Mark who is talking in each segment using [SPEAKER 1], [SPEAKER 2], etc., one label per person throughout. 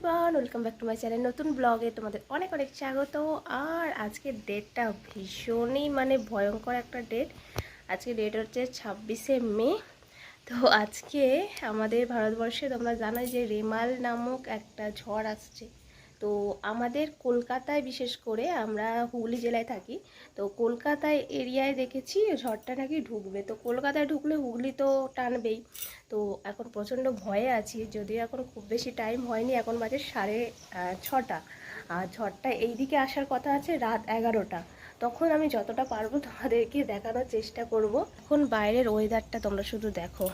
[SPEAKER 1] Everyone welcome back to my channel নতুন ব্লগে তোমাদের অনেক অনেক স্বাগত। আর আজকে ডেটটা ভীষণই মানে ভয়ঙ্কর একটা ডেট আজকে ডেট হচ্ছে ছাব্বিশে মে। তো আজকে আমাদের ভারতবর্ষে তোমরা জানো যে রেমাল নামক একটা ঝড় আসছে। তো আমাদের কলকাতায় বিশেষ করে আমরা হুগলি জেলায় থাকি, তো কলকাতায় এরিয়ায় দেখেছি ঝড়টা নাকি ঢুকবে। তো কলকাতায় ঢুকলে হুগলি তো টানবেই। তো এখন প্রচণ্ড ভয়ে আছি, যদিও এখন খুব বেশি টাইম হয়নি, এখন বাজে সাড়ে ছটা। আর ঝড়টা এই দিকে আসার কথা আছে রাত এগারোটা। তখন আমি যতটা পারব তোমাদেরকে দেখানোর চেষ্টা করব। এখন বাইরের ওয়েদারটা তোমরা শুধু দেখো।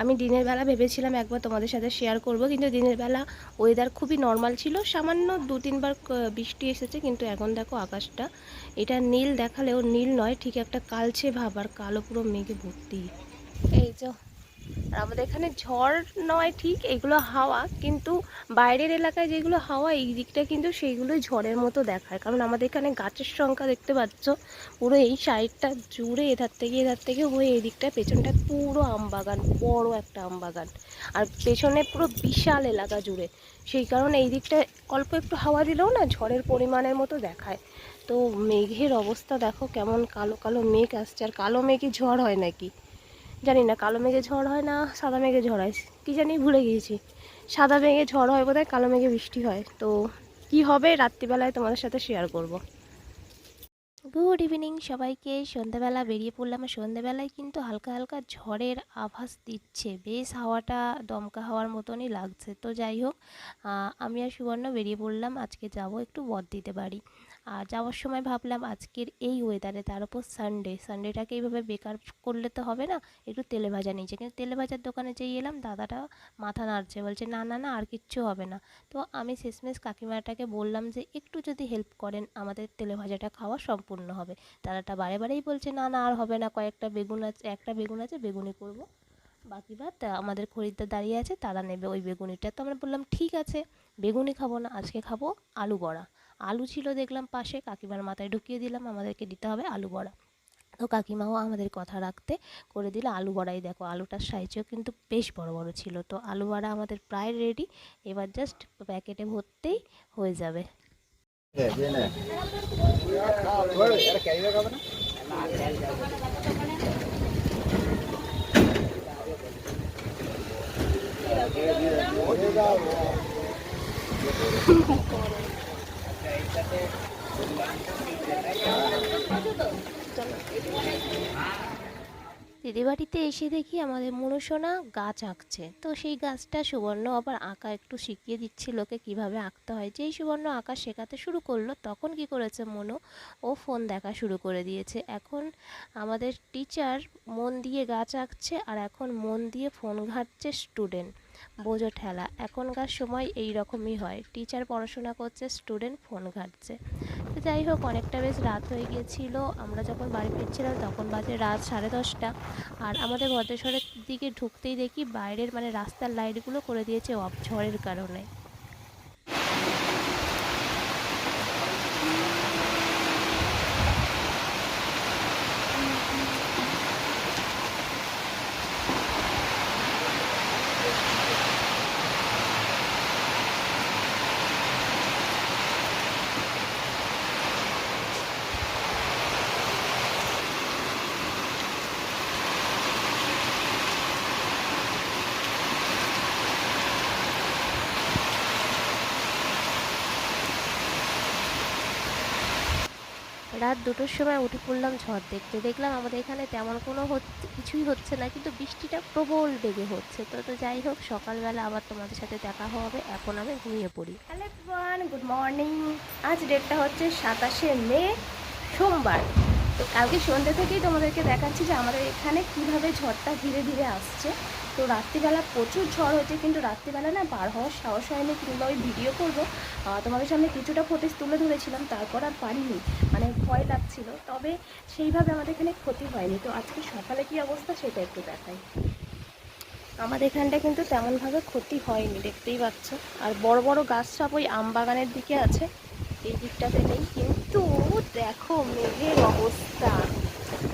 [SPEAKER 1] আমি দিনের বেলা ভেবেছিলাম একবার তোমাদের সাথে শেয়ার করব, কিন্তু দিনের বেলা ওয়েদার খুবই নর্মাল ছিল। সামান্য দু তিনবার বৃষ্টি এসেছে, কিন্তু এখন দেখো আকাশটা, এটা নীল দেখালেও নীল নয়, ঠিক একটা কালছে ভাব আর কালো পুরো মেঘে ভর্তি। এই যে আর আমাদের এখানে ঝড় নয় ঠিক, এগুলো হাওয়া, কিন্তু বাইরের এলাকায় যেগুলো হাওয়া, এই দিকটা কিন্তু সেইগুলোই ঝড়ের মতো দেখায়। কারণ আমাদের এখানে গাছের সংখ্যা দেখতে পাচ্ছ, পুরো এই সাইডটা জুড়ে এধার থেকে এধার থেকে হয়ে এই দিকটা পেছনটা পুরো আমবাগান বড় একটা আমবাগান আর পেছনে পুরো বিশাল এলাকা জুড়ে। সেই কারণে এই দিকটা অল্প একটু হাওয়া দিলেও না ঝড়ের পরিমাণের মতো দেখায়। তো মেঘের অবস্থা দেখো, কেমন কালো কালো মেঘ আসছে। আর কালো মেঘে ঝড় হয় নাকি? জানি না, কালো মেঘে ঝড় হয় না সাদা মেঘে ঝড় হয়? কী জানি ভুলে গিয়েছি। সাদা মেঘে ঝড় হয় বোধহয়, কালো মেঘে বৃষ্টি হয়। তো কি হবে রাত্রিবেলায় তোমাদের সাথে শেয়ার করব। গুড ইভিনিং সবাইকে। সন্ধ্যাবেলা বেরিয়ে পড়লাম। আর সন্ধ্যাবেলায় কিন্তু হালকা হালকা ঝড়ের আভাস দিচ্ছে। বেশ হাওয়াটা দমকা হাওয়ার মতনই লাগছে। তো যাই হোক আমি আর সুবর্ণ বেরিয়ে পড়লাম। আজকে যাব একটু বদ দিতে পারি আর যাওয়ার সময় ভাবলাম আজকের এই ওয়েদারে তার উপর সানডে সানডেটাকে এইভাবে বেকার করলে তো হবে না? একটু তেলে ভাজা নিয়েছে। কিন্তু তেলে ভাজার দোকানে যেই এলাম, দাদাটা মাথা নাড়ছে, বলছে, না না না, আর কিচ্ছু হবে না। তো আমি শেষমেশ কাকিমাটাকে বললাম যে, একটু যদি হেল্প করেন, আমাদের তেলে ভাজাটা খাওয়া সম্পূর্ণ হবে। দাদাটা বারে বারেই বলছে, না না, আর হবে না, কয়েকটা বেগুন আছে, একটা বেগুন আছে বেগুনি করব। বাকি বাদ আমাদের খরিদ্দার দাঁড়িয়ে আছে, তারা নেবে ওই বেগুনিটা। তো আমরা বললাম, ঠিক আছে বেগুনি খাব না, আজকে খাব আলু বড়া। আলু ছিল দেখলাম পাশে কাকিমার মাথায় ঢুকিয়ে দিলাম আমাদেরকে দিতে হবে আলু বড়া। তো কাকিমাও আমাদের কথা রাখতে করে দিল আলু বড়াই। দেখো আলুটার সাইজও কিন্তু বেশ বড় বড় ছিল। তো আলু বড়া আমাদের প্রায় রেডি এবার জাস্ট প্যাকেটে ভরতেই হয়ে যাবে। দিদিবাড়িতে এসে দেখি আমাদের মনুষোনা গাছ আঁকছে। তো সেই গাছটা সুবর্ণ আবার আঁকা একটু শিখিয়ে দিচ্ছিল ওকে কীভাবে আঁকতে হয়। যেই সুবর্ণ আঁকা শেখাতে শুরু করল, তখন কি করেছে মনু? ও ফোন দেখা শুরু করে দিয়েছে। এখন আমাদের টিচার মন দিয়ে গাছ আঁকছে আর এখন মন দিয়ে ফোন ঘাঁটছে স্টুডেন্ট বোঝো ঠেলা। এখনকার সময় এই রকমই হয়। টিচার পড়াশোনা করছে, স্টুডেন্ট ফোন ঘাটছে। তো যাই হোক, অনেকটা বেশ রাত হয়ে গিয়েছিল। আমরা যখন বাড়ি ফিরছিলাম, তখন বাজে রাত সাড়ে দশটা। আর আমাদের ভদ্রেশ্বরের দিকে ঢুকতেই দেখি বাইরের মানে রাস্তার লাইটগুলো করে দিয়েছে অফ ঝড়ের কারণে। রাত দুটোর সময় উঠে পড়লাম ঝড় দেখতে। দেখলাম আমাদের এখানে তেমন কোনো কিছুই হচ্ছে না, কিন্তু বৃষ্টিটা প্রবল বেগে হচ্ছে। তো তো যাই হোক, সকালবেলা আবার তোমাদের সাথে দেখা হবে। এখন আমি ঘুমিয়ে পড়ি। হ্যালো এভরিওয়ান গুড মর্নিং আজ ডেটটা হচ্ছে সাতাশে মে, সোমবার। তো কালকে সন্ধ্যে থেকেই তোমাদেরকে দেখাচ্ছি যে আমাদের এখানে কীভাবে ঝড়টা ধীরে ধীরে আসছে। তো রাত্রিবেলা প্রচুর ঝড় হয়েছে, কিন্তু রাত্রিবেলা না বার হওয়ার সাহস হয়নি। কিংবা ওই ভিডিও করব। তোমাদের সামনে কিছুটা ফুটেজ তুলে ধরেছিলাম, তারপর আর পারিনি। মানে ভয় লাগছিল। তবে সেইভাবে আমাদের এখানে ক্ষতি হয়নি। তো আজকে সকালে কি অবস্থা সেটা একটু দেখাই। আমাদের এখানটা কিন্তু তেমনভাবে ক্ষতি হয়নি, দেখতেই পাচ্ছ। আর বড় বড় গাছ সব ওই আম বাগানের দিকে আছে, এই দিকটাতে নেই। কিন্তু দেখো, মেঘের অবস্থা।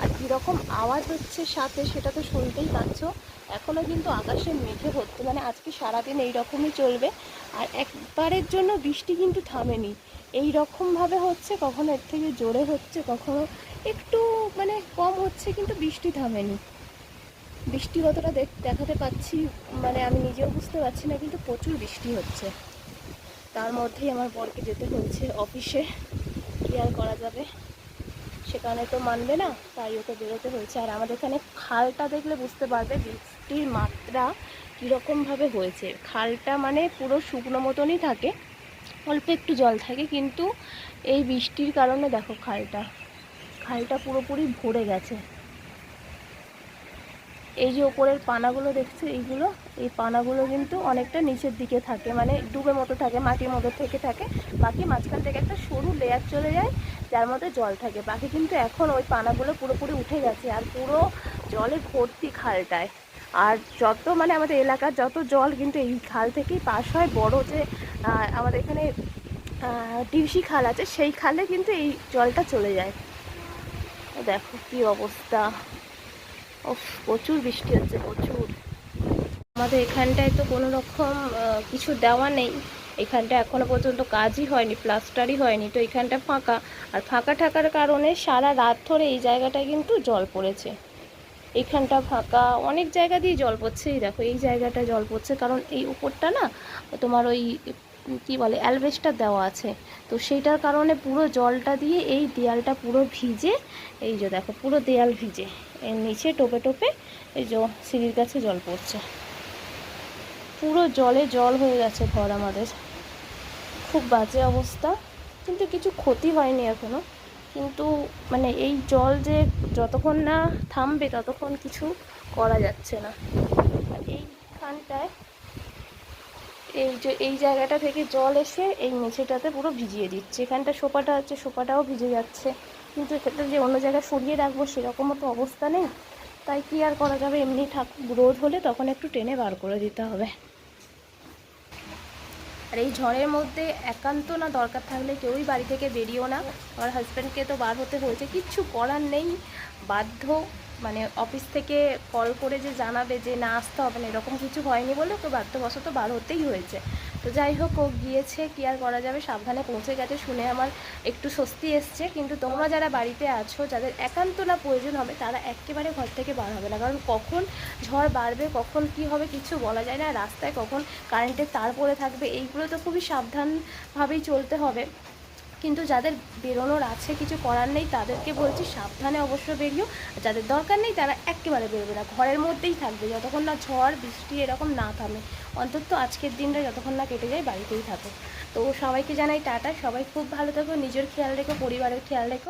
[SPEAKER 1] আর কীরকম আওয়াজ হচ্ছে সাথে, সেটা তো শুনতেই পাচ্ছ। এখনও কিন্তু আকাশে মেঘে ভর্তি মানে আজকে সারাদিন এইরকমই চলবে। আর একবারের জন্য বৃষ্টি কিন্তু থামেনি। এই রকমভাবে হচ্ছে, কখনো এর থেকে জোরে হচ্ছে, কখনো একটু মানে কম হচ্ছে, কিন্তু বৃষ্টি থামেনি। বৃষ্টি কতটা দেখ- দেখাতে পাচ্ছি মানে আমি নিজেও বুঝতে পারছি না, কিন্তু প্রচুর বৃষ্টি হচ্ছে। তার মধ্যেই আমার বরকে যেতে হয়েছে অফিসে। কি আর করা যাবে? সেখানে তো মানবে না, তাই ওকে বেরোতে হয়েছে। আর আমাদের এখানে খালটা দেখলে বুঝতে পারবে বৃষ্টির মাত্রা কীরকমভাবে হয়েছে। খালটা মানে পুরো শুকনো মতনই থাকে, অল্প একটু জল থাকে, কিন্তু এই বৃষ্টির কারণে দেখো খালটা খালটা পুরোপুরি ভরে গেছে। এই যে ওপরের পানাগুলো দেখছ, এইগুলো, এই পানাগুলো কিন্তু অনেকটা নিচের দিকে থাকে মানে ডুবে মতো থাকে, মাটির মতো থেকে থাকে। বাকি মাঝখান থেকে একটা সরু লেয়ার চলে যায়, যার মধ্যে জল থাকে। বাকি কিন্তু এখন ওই পানাগুলো পুরোপুরি উঠে গেছে, আর পুরো জলে ভর্তি খালটায়। আর যত মানে আমাদের এলাকার যত জল কিন্তু এই খাল থেকেই পাস হয়, বড় যে আমাদের এখানে টিউসি খাল আছে, সেই খালে কিন্তু এই জলটা চলে যায়। দেখো কি অবস্থা। প্রচুর বৃষ্টি হচ্ছে, প্রচুর। আমাদের এখানটায় তো কোনো রকম কিছু দেওয়া নেই। এখানটা এখনও পর্যন্ত কাজই হয়নি প্লাস্টারই হয়নি, তো এখানটা ফাঁকা। আর ফাঁকা থাকার কারণে সারা রাত ধরে এই জায়গাটায় কিন্তু জল পড়েছে। এখানটা ফাঁকা, অনেক জায়গা দিয়ে জল পড়ছে। এই দেখো, এই জায়গাটা জল পড়ছে, কারণ এই উপরটা না, তোমার ওই কি বলে অ্যালবেস্টার দেওয়া আছে। তো সেইটার কারণে পুরো জলটা দিয়ে এই দেয়ালটা পুরো ভিজে, এই যে দেখো, পুরো দেয়াল ভিজে। এর নিচে টোপে টোপে এই যে সিঁড়ির কাছে জল পড়ছে। পুরো জলে জল হয়ে গেছে ঘর আমাদের। খুব বাজে অবস্থা, কিন্তু কিছু ক্ষতি হয়নি এখনও কিন্তু মানে এই জল যে যতক্ষণ না থামবে, ততক্ষণ কিছু করা যাচ্ছে না। এইখানটায় এই যে, এই জায়গাটা থেকে জল এসে এই মেঝেটাতে পুরো ভিজিয়ে দিচ্ছে। এখানটা সোপাটা আছে সোপাটাও ভিজে যাচ্ছে। কিন্তু এক্ষেত্রে যে অন্য জায়গায় সরিয়ে রাখব সেরকমও তো অবস্থা নেই। তাই কি আর করা যাবে? এমনি ঠাকুর রোদ হলে তখন একটু টেনে বার করে দিতে হবে। আর এই ঝড়ের মধ্যে একান্ত না দরকার থাকলে কেউই বাড়ি থেকে বেরিয়েও না। আমার হাজব্যান্ডকে তো বার হতে হয়েছে। কিচ্ছু করার নেই। বাধ্য মানে অফিস থেকে কল করে যে জানাবে যে না, আসতে হবে না, এরকম কিছু হয়নি বলে ওকে বাধ্যবশত বার হতেই হয়েছে। তো যাই হোক, ও গিয়েছে, কি আর করা যাবে, সাবধানে পৌঁছে গেছে, শুনে আমার একটু স্বস্তি এসছে। কিন্তু তোমরা যারা বাড়িতে আছো, যাদের একান্ত না প্রয়োজন হবে, তারা একেবারে ঘর থেকে বার হবে না। কারণ কখন ঝড় বাড়বে, কখন কি হবে কিছু বলা যায় না। রাস্তায় কখন কারেন্টের তার পড়ে থাকবে, এইগুলো তো খুবই সাবধানভাবেই চলতে হবে। কিন্তু যাদের বেরোনোর আছে, কিছু করার নেই, তাদেরকে বলছি সাবধানে অবশ্য বেরিও। যাদের দরকার নেই, তারা একেবারে বেরোবে না। ঘরের মধ্যেই থাকবে, যতক্ষণ না ঝড়, বৃষ্টি এরকম না থামে। অন্তত আজকের দিনটা যতক্ষণ না কেটে যায়, বাড়িতেই থাকো তো সবাইকে জানাই টাটা। সবাই খুব ভালো থাকো, নিজের খেয়াল রেখো, পরিবারের খেয়াল রেখো।